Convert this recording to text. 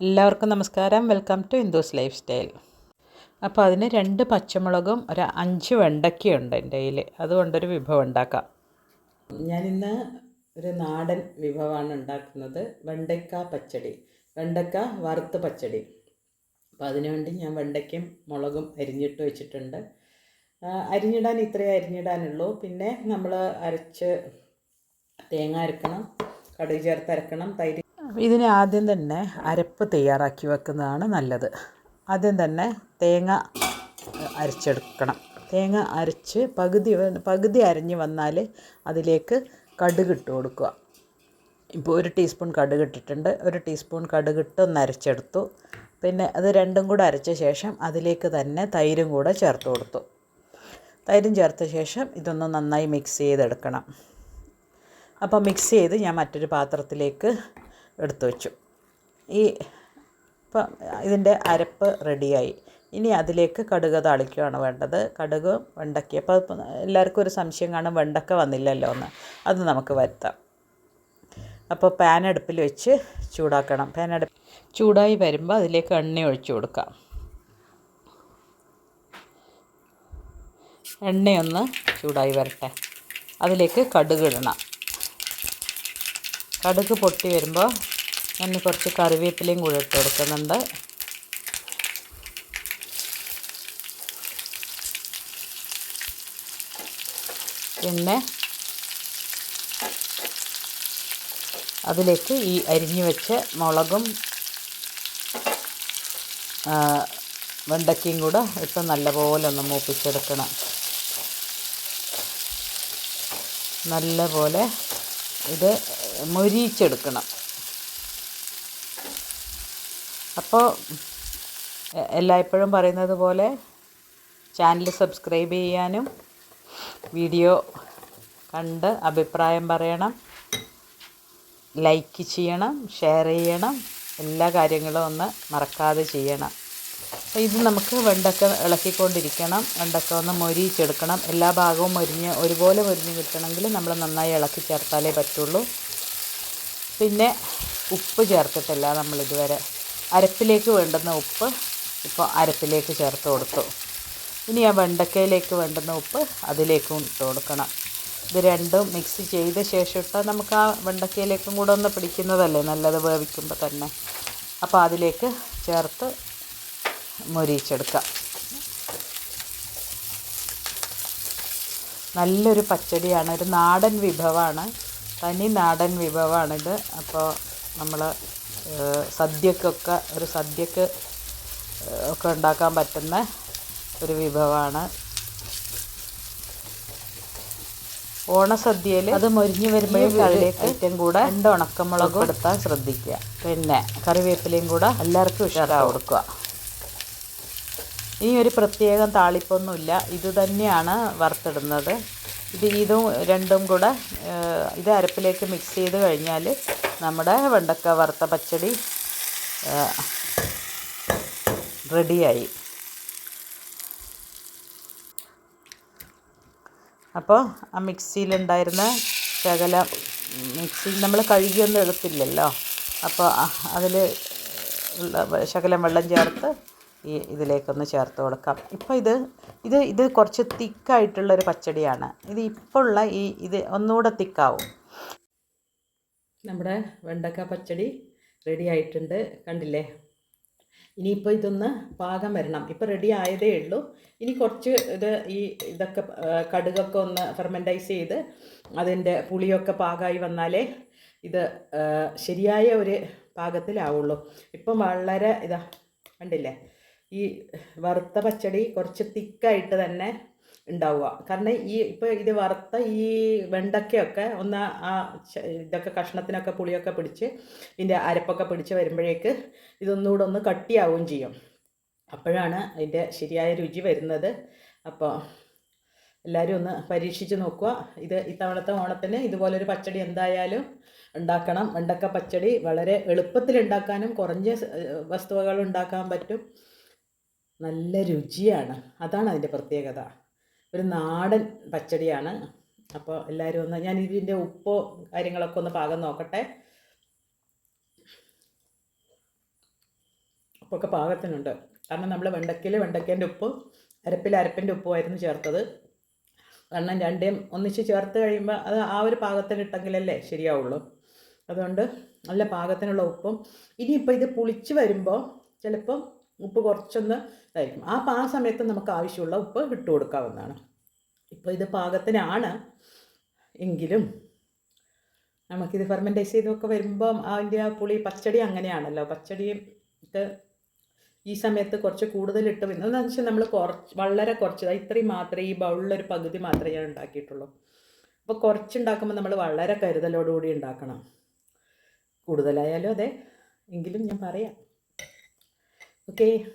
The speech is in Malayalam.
എല്ലാവർക്കും നമസ്കാരം. Welcome to Hindus life style അപ്പോൾ അതിന് രണ്ട് പച്ചമുളകും ഒരു അഞ്ച് വെണ്ടയ്ക്കയുണ്ട് എന്റെ കയ്യിൽ. അതുകൊണ്ടൊരു വിഭവം ഉണ്ടാക്കാം. ഞാനിന്ന് ഒരു നാടൻ വിഭവമാണ് ഉണ്ടാക്കുന്നത്. വെണ്ടയ്ക്ക പച്ചടി. വെണ്ടയ്ക്ക വറുത്ത പച്ചടി. അപ്പോൾ അതിനുവേണ്ടി ഞാൻ വെണ്ടയ്ക്കും മുളകും അരിഞ്ഞിട്ട് വെച്ചിട്ടുണ്ട്. അരിഞ്ഞിടാൻ ഇത്രയേ അരിഞ്ഞിടാനുള്ളൂ. പിന്നെ നമ്മൾ അരച്ച് തേങ്ങ അരക്കണം കടുക് ചേർത്ത് അരക്കണം തൈര് ഇതിന് ആദ്യം തന്നെ അരപ്പ് തയ്യാറാക്കി വെക്കുന്നതാണ് നല്ലത്. ആദ്യം തന്നെ തേങ്ങ അരച്ചെടുക്കണം. തേങ്ങ അരച്ച് പകുതി പകുതി അരഞ്ഞ് വന്നാൽ അതിലേക്ക് കടുക് ഇട്ട് കൊടുക്കുക. ഇപ്പോൾ ഒരു ടീസ്പൂൺ കടുക് ഇട്ടിട്ടുണ്ട്. ഒരു ടീസ്പൂൺ കടുക് ഇട്ട് ഒന്ന് അരച്ചെടുത്തു. പിന്നെ അത് രണ്ടും കൂടെ അരച്ച ശേഷം അതിലേക്ക് തന്നെ തൈരും കൂടെ ചേർത്ത് കൊടുത്തു. തൈരും ചേർത്ത ശേഷം ഇതൊന്ന് നന്നായി മിക്സ് ചെയ്തെടുക്കണം. അപ്പോൾ മിക്സ് ചെയ്ത് ഞാൻ മറ്റൊരു പാത്രത്തിലേക്ക് എടുത്തു വെച്ചു. ഈ ഇപ്പം ഇതിന്റെ അരപ്പ് റെഡിയായി. ഇനി അതിലേക്ക് കടുക് താളിക്കുകയാണ് വേണ്ടത്. കടുക് വെണ്ടയ്ക്ക. അപ്പോൾ എല്ലാവർക്കും ഒരു സംശയം കാണും വെണ്ടക്ക വന്നില്ലല്ലോ എന്ന്. അത് നമുക്ക് വരുത്താം. അപ്പോൾ പാൻ അടുപ്പിൽ വെച്ച് ചൂടാക്കണം. പാൻ അടുപ്പ് ചൂടായി വരുമ്പോൾ അതിലേക്ക് എണ്ണ ഒഴിച്ചു കൊടുക്കാം. എണ്ണയൊന്ന് ചൂടായി വരട്ടെ. അതിലേക്ക് കടുക് ഇടണം. കടുക് പൊട്ടി വരുമ്പോൾ ഞാൻ കുറച്ച് കറിവേപ്പിലയും കൂടെ ഇട്ട് കൊടുക്കുന്നുണ്ട്. പിന്നെ അതിലേക്ക് ഈ അരിഞ്ഞു വെച്ച മുളകും വെണ്ടയ്ക്കയും കൂടെ ഇട്ട് നല്ലപോലെ ഒന്ന് മൂപ്പിച്ചെടുക്കണം. നല്ലപോലെ ഇത് മൊരിയിച്ചെടുക്കണം. അപ്പോൾ എല്ലായ്പ്പോഴും പറയുന്നത് പോലെ ചാനൽ സബ്സ്ക്രൈബ് ചെയ്യാനും വീഡിയോ കണ്ട് അഭിപ്രായം പറയണം ലൈക്ക് ചെയ്യണം ഷെയർ ചെയ്യണം എല്ലാ കാര്യങ്ങളും ഒന്ന് മറക്കാതെ ചെയ്യണം. ഇത് നമുക്ക് വെണ്ടക്ക ഇളക്കിക്കൊണ്ടിരിക്കണം വെണ്ടക്ക ഒന്ന് മൊരിയിച്ചെടുക്കണം എല്ലാ ഭാഗവും മൊരിഞ്ഞ് ഒരുപോലെ മൊരിഞ്ഞ് കിട്ടണമെങ്കിൽ നമ്മൾ നന്നായി ഇളക്കി ചേർത്താലേ പറ്റുള്ളൂ. പിന്നെ ഉപ്പ് ചേർത്തിട്ടില്ല നമ്മളിതുവരെ. അരപ്പിലേക്ക് വേണ്ടുന്ന ഉപ്പ് ഇപ്പോൾ അരപ്പിലേക്ക് ചേർത്ത് കൊടുത്തു. ഇനി ആ വെണ്ടക്കയിലേക്ക് വേണ്ടുന്ന ഉപ്പ് അതിലേക്കും ഇട്ട് കൊടുക്കണം. ഇത് രണ്ടും മിക്സ് ചെയ്ത ശേഷം ഇട്ടാൽ നമുക്ക് ആ വെണ്ടക്കയിലേക്കും കൂടെ ഒന്ന് പിടിക്കുന്നതല്ലേ? നല്ലത് വേവിക്കുമ്പോൾ തന്നെ. അപ്പോൾ അതിലേക്ക് ചേർത്ത് മൊരിയിച്ചെടുക്കാം നല്ലൊരു പച്ചടിയാണ്. ഒരു നാടൻ വിഭവമാണ്. തനി നാടൻ വിഭവമാണിത്. അപ്പോൾ നമ്മൾ സദ്യക്കൊക്കെ ഒരു സദ്യക്ക് ഒക്കെ ഉണ്ടാക്കാൻ പറ്റുന്ന ഒരു വിഭവമാണ്. ഓണസദ്യയിൽ അത് മൊരിഞ്ഞു വരുമ്പോഴേക്കും ഏറ്റവും കൂടെ രണ്ട് ഉണക്കമുളക് എടുത്താൽ ശ്രദ്ധിക്കുക. പിന്നെ കറിവേപ്പിലയും കൂടെ എല്ലാവർക്കും ഇഷ്ടം കൊടുക്കുക. ഇനി ഒരു പ്രത്യേകം താളിപ്പൊന്നുമില്ല. ഇത് തന്നെയാണ് വറുത്തിടുന്നത്. ഇത് ഇതും രണ്ടും കൂടെ ഇത് അരപ്പിലേക്ക് മിക്സ് ചെയ്ത് കഴിഞ്ഞാൽ നമ്മുടെ വെണ്ടക്ക വറുത്ത പച്ചടി റെഡിയായി അപ്പോൾ ആ മിക്സിയിലുണ്ടായിരുന്ന ശകലം മിക്സി നമ്മൾ കഴുകിയൊന്നും എടുത്തില്ലല്ലോ. അപ്പോൾ അതിൽ ശകലം വെള്ളം ചേർത്ത് ഈ ഇതിലേക്കൊന്ന് ചേർത്ത് കൊടുക്കാം. ഇപ്പോൾ ഇത് ഇത് ഇത് കുറച്ച് തിക്കായിട്ടുള്ളൊരു പച്ചടിയാണ്. ഇത് ഇപ്പോൾ ഉള്ള ഈ ഇത് ഒന്നുകൂടെ തിക്കാവും. നമ്മുടെ വെണ്ടക്ക പച്ചടി റെഡി ആയിട്ടുണ്ട്. കണ്ടില്ലേ? ഇനിയിപ്പോൾ ഇതൊന്ന് പാകം വരണം. ഇപ്പോൾ റെഡി ആയതേ ഉള്ളൂ. ഇനി കുറച്ച് ഇത് ഈ ഇതൊക്കെ കടുകൊക്കെ ഒന്ന് ഫെർമെന്റൈസ് ചെയ്ത് അതിന്റെ പുളിയൊക്കെ പാകമായി വന്നാലേ ഇത് ശരിയായ ഒരു പാകത്തിലാവുള്ളൂ. ഇപ്പം വളരെ ഇതാ കണ്ടില്ലേ? ഈ വറുത്ത പച്ചടി കുറച്ച് തിക്കായിട്ട് തന്നെ ഉണ്ടാവുക. കാരണം ഈ ഇപ്പോൾ ഇത് വറുത്ത ഈ വെണ്ടയ്ക്കയൊക്കെ ഒന്ന് ആ ഇതൊക്കെ കഷ്ണത്തിനൊക്കെ പുളിയൊക്കെ പിടിച്ച് ഇതിന്റെ അരപ്പൊക്കെ പിടിച്ച് വരുമ്പോഴേക്ക് ഇതൊന്നുകൂടെ ഒന്ന് കട്ടിയാവുകയും ചെയ്യും. അപ്പോഴാണ് അതിന്റെ ശരിയായ രുചി വരുന്നത്. അപ്പോൾ എല്ലാവരും ഒന്ന് പരീക്ഷിച്ച് നോക്കുക. ഇത് ഇത്തവണത്തെ ഓണത്തിന് ഇതുപോലൊരു പച്ചടി എന്തായാലും ഉണ്ടാക്കണം. വെണ്ടക്ക പച്ചടി വളരെ എളുപ്പത്തിൽ ഉണ്ടാക്കാനും കുറഞ്ഞ വസ്തുവകൾ ഉണ്ടാക്കാൻ പറ്റും. നല്ല രുചിയാണ്. അതാണ് അതിന്റെ പ്രത്യേകത. ഒരു നാടൻ പച്ചടിയാണ്. അപ്പോൾ എല്ലാവരും ഒന്ന് ഞാൻ ഇതിന്റെ ഉപ്പോ കാര്യങ്ങളൊക്കെ ഒന്ന് പാകം നോക്കട്ടെ. ഉപ്പൊക്കെ പാകത്തിനുണ്ട്. കാരണം നമ്മൾ വെണ്ടക്കയിൽ വെണ്ടയ്ക്കേന്റെ ഉപ്പ് അരപ്പിൽ അരപ്പിന്റെ ഉപ്പുമായിരുന്നു ചേർത്തത്. കാരണം രണ്ടേം ഒന്നിച്ച് ചേർത്ത് കഴിയുമ്പോൾ അത് ആ ഒരു പാകത്തിനിട്ടെങ്കിലല്ലേ ശരിയാവുള്ളൂ. അതുകൊണ്ട് നല്ല പാകത്തിനുള്ള ഉപ്പും. ഇനിയിപ്പോൾ ഇത് പുളിച്ച് വരുമ്പോൾ ചിലപ്പോൾ ഉപ്പ് കുറച്ചൊന്ന് ഇതായിരിക്കും. ആ ആ സമയത്ത് നമുക്ക് ആവശ്യമുള്ള ഉപ്പ് ഇട്ട് കൊടുക്കാവുന്നതാണ്. ഇപ്പോൾ ഇത് പാകത്തിനാണ്. എങ്കിലും നമുക്കിത് ഫെർമെന്റൈസ് ചെയ്തൊക്കെ വരുമ്പം അതിന്റെ ആ പുളി പച്ചടി അങ്ങനെയാണല്ലോ. പച്ചടി ഇത് ഈ സമയത്ത് കുറച്ച് കൂടുതൽ ഇട്ട് വരുന്നത്. എന്താണെന്ന് വെച്ചാൽ നമ്മൾ കുറച്ച് വളരെ കുറച്ച് ഇത്രയും മാത്രമേ ഈ ബൗളിലൊരു പകുതി മാത്രമേ ഞാൻ ഉണ്ടാക്കിയിട്ടുള്ളൂ. അപ്പോൾ കുറച്ചുണ്ടാക്കുമ്പോൾ നമ്മൾ വളരെ കരുതലോടുകൂടി ഉണ്ടാക്കണം. കൂടുതലായാലും അതെ. എങ്കിലും ഞാൻ പറയാം. Okay.